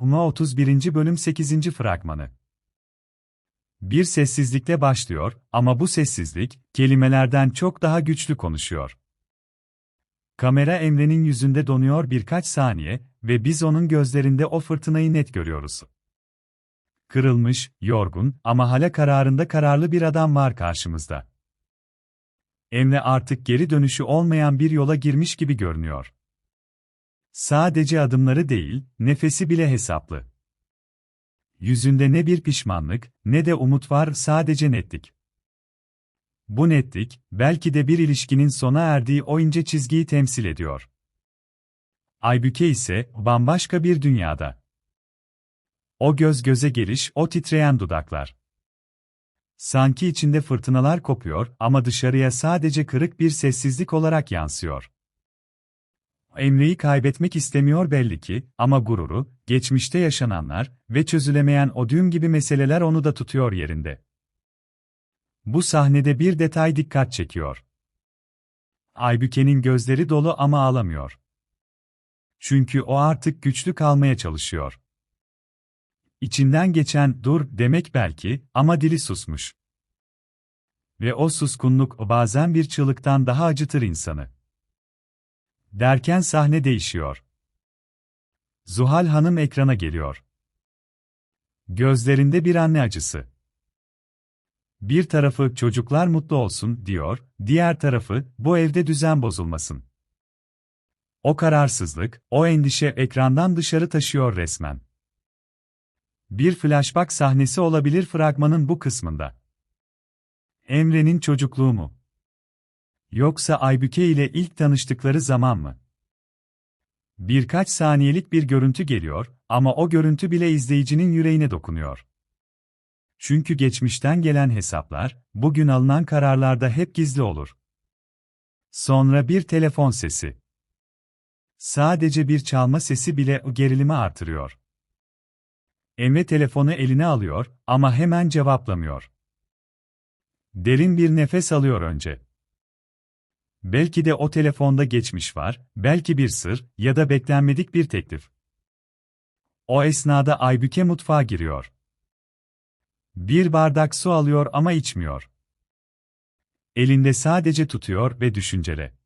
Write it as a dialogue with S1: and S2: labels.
S1: Huma 31. bölüm 8. fragmanı. Bir sessizlikle başlıyor ama bu sessizlik, kelimelerden çok daha güçlü konuşuyor. Kamera Emre'nin yüzünde donuyor birkaç saniye ve biz onun gözlerinde o fırtınayı net görüyoruz. Kırılmış, yorgun ama hala kararında kararlı bir adam var karşımızda. Emre artık geri dönüşü olmayan bir yola girmiş gibi görünüyor. Sadece adımları değil, nefesi bile hesaplı. Yüzünde ne bir pişmanlık, ne de umut var, sadece netlik. Bu netlik, belki de bir ilişkinin sona erdiği o ince çizgiyi temsil ediyor. Aybüke ise, bambaşka bir dünyada. O göz göze geliş, o titreyen dudaklar. Sanki içinde fırtınalar kopuyor ama dışarıya sadece kırık bir sessizlik olarak yansıyor. Emre'yi kaybetmek istemiyor belli ki ama gururu, geçmişte yaşananlar ve çözülemeyen o düğüm gibi meseleler onu da tutuyor yerinde. Bu sahnede bir detay dikkat çekiyor. Aybüke'nin gözleri dolu ama ağlamıyor. Çünkü o artık güçlü kalmaya çalışıyor. İçinden geçen dur demek belki ama dili susmuş. Ve o suskunluk bazen bir çığlıktan daha acıtır insanı. Derken sahne değişiyor. Zuhal Hanım ekrana geliyor. Gözlerinde bir anne acısı. Bir tarafı çocuklar mutlu olsun diyor, diğer tarafı bu evde düzen bozulmasın. O kararsızlık, o endişe ekrandan dışarı taşıyor resmen. Bir flashback sahnesi olabilir fragmanın bu kısmında. Emre'nin çocukluğu mu? Yoksa Aybüke ile ilk tanıştıkları zaman mı? Birkaç saniyelik bir görüntü geliyor ama o görüntü bile izleyicinin yüreğine dokunuyor. Çünkü geçmişten gelen hesaplar, bugün alınan kararlarda hep gizli olur. Sonra bir telefon sesi. Sadece bir çalma sesi bile o gerilimi artırıyor. Emre telefonu eline alıyor ama hemen cevaplamıyor. Derin bir nefes alıyor önce. Belki de o telefonda geçmiş var, belki bir sır ya da beklenmedik bir teklif. O esnada Aybüke mutfağa giriyor. Bir bardak su alıyor ama içmiyor. Elinde sadece tutuyor ve düşünceli.